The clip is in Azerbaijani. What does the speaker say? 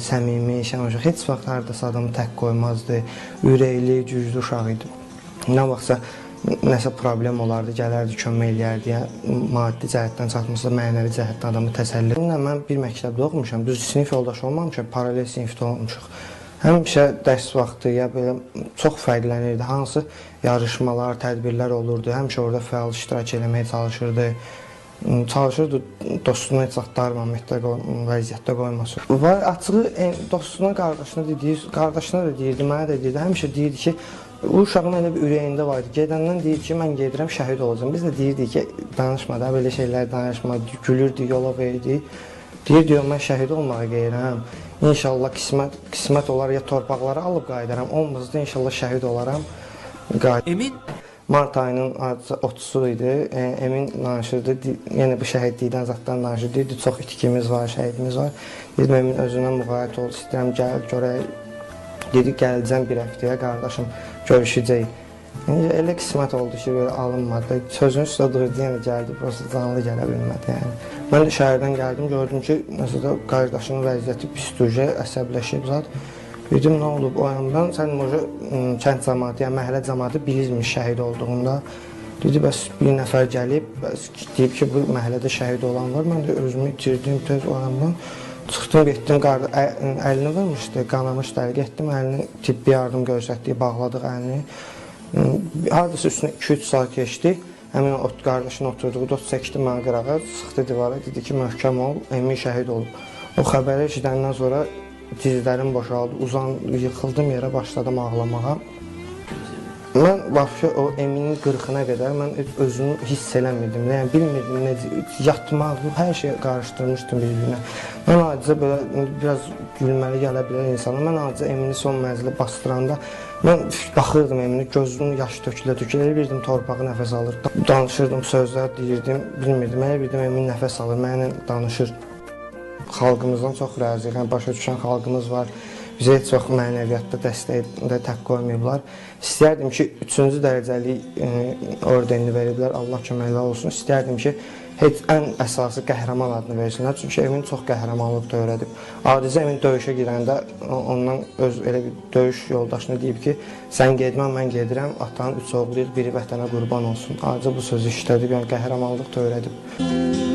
Səmimi, şən uşaq heç vaxt hardasa adamı tək qoymazdı. Ürəkli, güclü uşaq idi. Nə vaxtsa nəsə problem olardı, gələrdi, kömək eləyərdi. Yəni maddi cəhətdən çatmasa, mənəvi cəhətdən adamı təsəlli. Bununla mən bir məktəbdə oxumuşam. Düz sinif yoldaşı olmamışam, paralel sinifdə olmuşuq. Həmişə dərs vaxtı ya belə çox fərqlənirdi. Hansı yarışmalar, tədbirlər olurdu. Həmişə orada fəal iştirak etməyə çalışırdı. Çalışırdı dostunu heç vaxt darmamakda vəziyyətdə qoymasın. Var açığı dostuna, qardaşına dediyi, qardaşına da deyirdi, mənə də deyirdi. Həmişə deyirdi ki, o uşağın elə bir ürəyində var idi. Gedəndən deyir ki, mən gedirəm, şəhid olacağam. Biz də deyirdik ki, danışma da belə şeylər danışma, gülürdük, yola verdik. Deyir diyor mən şəhid olmağa gəlirəm. İnşallah qismət qismət olar ya torpaqları alıb qayıdaram. Olmazsa inşallah şəhid olaram. Qayıt Emin Mart ayının artı 30-u idi. E, Emin danışırdı. Di- Yəni bu şəhidlikdən zatdan danışırdı. Deyirdi çox itkimiz var, şəhidimiz var. Dedim Emin özündən müğayət ol, istəyirəm gəl görək. Dedi gələcəm bir həftəyə qardaşım görüşəcəyik. Yəni, elə qismət oldu ki, belə alınmadı. Sözün üstə durdu, yəni gəldi, prosta canlı gələ bilmədi yəni. Mən də şəhərdən gəldim, gördüm ki, məsələn, qardaşının vəziyyəti pisdir, əsəbləşib zat. Dedim nə olub o yandan? Sən moja kənd cəmaəti, yəni məhəllə cəmaəti bilirmiş şəhid olduğunda. Dedi bəs bir nəfər gəlib, bəs deyib ki, bu məhəllədə şəhid olan var. Mən də özümü itirdim tez o yandan. Çıxdım, getdim, qarda əlini vurmuşdu, qanamışdı əli. Getdim, əlini tibbi yardım göstərdik, bağladıq əlini. Hardasa üstünə 2-3 saat keçdi. Həmin o qardaşın oturduğu dot çəkdi mənə qırağa, sıxdı divara, dedi ki, möhkəm ol, Emin şəhid olub. O xəbəri eşidəndən sonra dizlərim boşaldı, uzan, yıxıldım yerə, başladım ağlamağa. Mən vəbşə o Eminin qırxına qədər mən öz- özümü hiss eləmirdim. Yəni bilmirdim necə yatmaq, hər şey qarışdırmışdım bir-birinə. Mən adicə belə biraz gülməli gələ bilər insana. Mən adicə Emini son mənzilə bastıranda mən baxırdım Emini, gözümün yaş tökülə tökülə bilirdim torpağı nəfəs alır. Danışırdım, sözlər deyirdim, bilmirdim. Elə bilirdim Emin nəfəs alır, mənimlə danışır. Xalqımızdan çox razıyıq. Yəni başa düşən xalqımız var. Bizə heç vaxt mənəviyyatda dəstəkdə tək qoymayıblar. İstərdim ki, 3-cü dərəcəli e, ordenini veriblər. Allah köməklər olsun. İstərdim ki, heç ən əsası qəhrəman adını versinlər. Çünki Emin çox qəhrəmanlıq da öyrədib. Adicə Emin döyüşə girəndə ondan öz elə bir döyüş yoldaşına deyib ki, sən getmə, mən gedirəm. Atanın üç oğluyuq, biri vətənə qurban olsun. Adicə bu sözü işlədib, yəni qəhrəmanlıq da öyrədib.